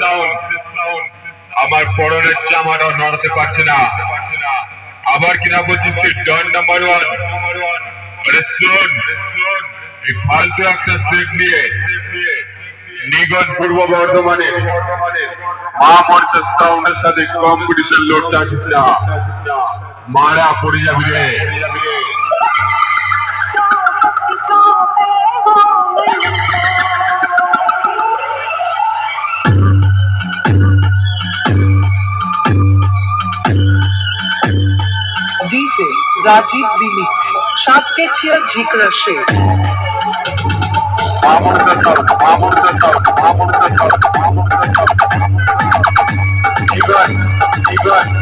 Sound আমার পরনের জামাটা নড়াতে পারছে না। আবার কিনা বলছিস তুই ডন নাম্বার ওয়ান আরে শোন, এই ফালতু একটা সেট নিয়ে নিগন পূর্ব বর্ধমানে মা মর্চার সাউন্ডের সাথে কম্পিটিশন লড়তে আসিস না। মারা পড়ে যাবি রে Rajiv Remix সাতকে ছিয়া ঝিকরা সে সাউন্ড মা